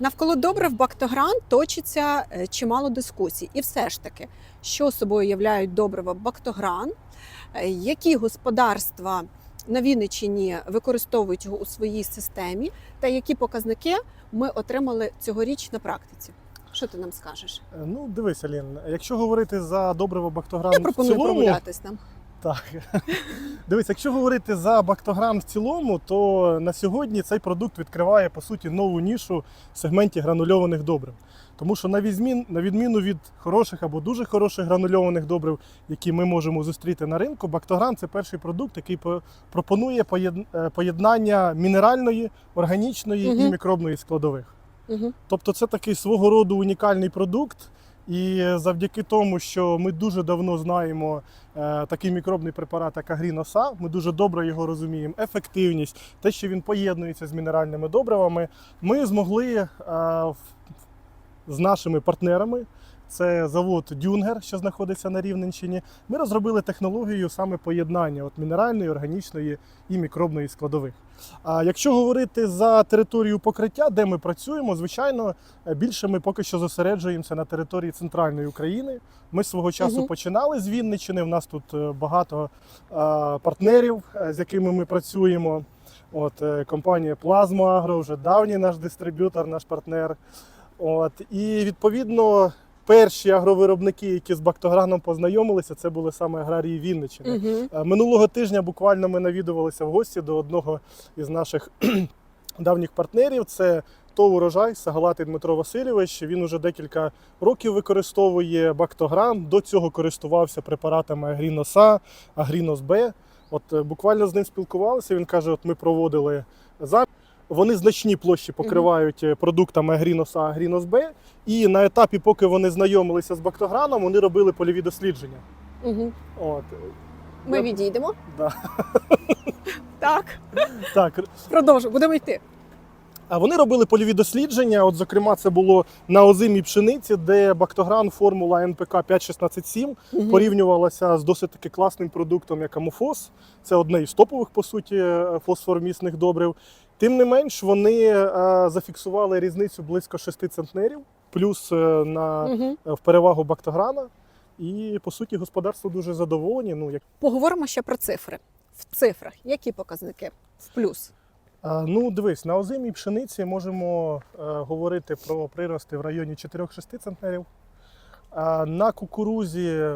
Навколо добрив Бактогран точиться е, чимало дискусій. І все ж таки, що собою являють добрива Бактогран, е, які господарства на Вінниччині використовують його у своїй системі, та які показники ми отримали цьогоріч на практиці. Що ти нам скажеш? Е, Ну, дивись, Алін, якщо говорити за добриво бактограм Я в цілому, прогулятись нам. Так. Дивись, якщо говорити за бактограм в цілому, то на сьогодні цей продукт відкриває по суті нову нішу в сегменті гранульованих добрив. Тому що на відмін, на відміну від хороших або дуже хороших гранульованих добрив, які ми можемо зустріти на ринку, бактограм це перший продукт, який по- пропонує е, поєднання мінеральної, органічної і мікробної складових. Угу. Тобто це такий свого роду унікальний продукт. І завдяки тому, що ми дуже давно знаємо е, такий мікробний препарат, як Агріноса, ми дуже добре його розуміємо, ефективність, те, що він поєднується з мінеральними добривами, ми змогли е, з нашими партнерами. Це завод Дюнгер, що знаходиться на Рівненщині. Ми розробили технологію саме поєднання от мінеральної, органічної і мікробної складових. А якщо говорити за територію покриття, де ми працюємо, звичайно, е, більше ми поки що зосереджуємося на території центральної України. Ми свого часу Мгм. починали з Вінниччини. У нас тут е, багато е, партнерів, з якими ми працюємо. От компанія Плазма Агро, вже давній наш дистриб'ютор, наш партнер. От і відповідно. Перші агровиробники, які з Бактограном познайомилися, це були саме аграрії Вінниччини. Угу. Минулого тижня буквально ми навідувалися в гості до одного із наших давніх партнерів. Це ТОВ урожай Сагалатий Дмитро Васильович. Він уже декілька років використовує бактогран. До цього користувався препаратами Агріноса, Агрінос Б. От е, буквально з ним спілкувалися. Він каже: от ми проводили замір. Вони значні площі покривають е, продуктами А, Грінос Б. І на етапі, поки вони знайомилися з бактограном, вони робили польові дослідження. Угу. От Ми Я- відійдемо. Да. Так, так, продовжуй, будемо йти. А вони робили польові дослідження. От, зокрема, це було на озимій пшениці, де бактогран формула НПК 5167 Мгм. порівнювалася з досить таки класним продуктом, як амофос. Це одне із топових, по суті, е, фосформісних добрив. Тим не менш, вони е, зафіксували різницю близько 6 центнерів, плюс е, на, Мгм. в перевагу бактограна. І по суті, господарство дуже задоволені. Ну, як Поговоримо ще про цифри. В цифрах які показники в плюс? А, Ну, дивись, на озимій пшениці можемо е, говорити про прирости в районі 4-6 центнерів. А на кукурузі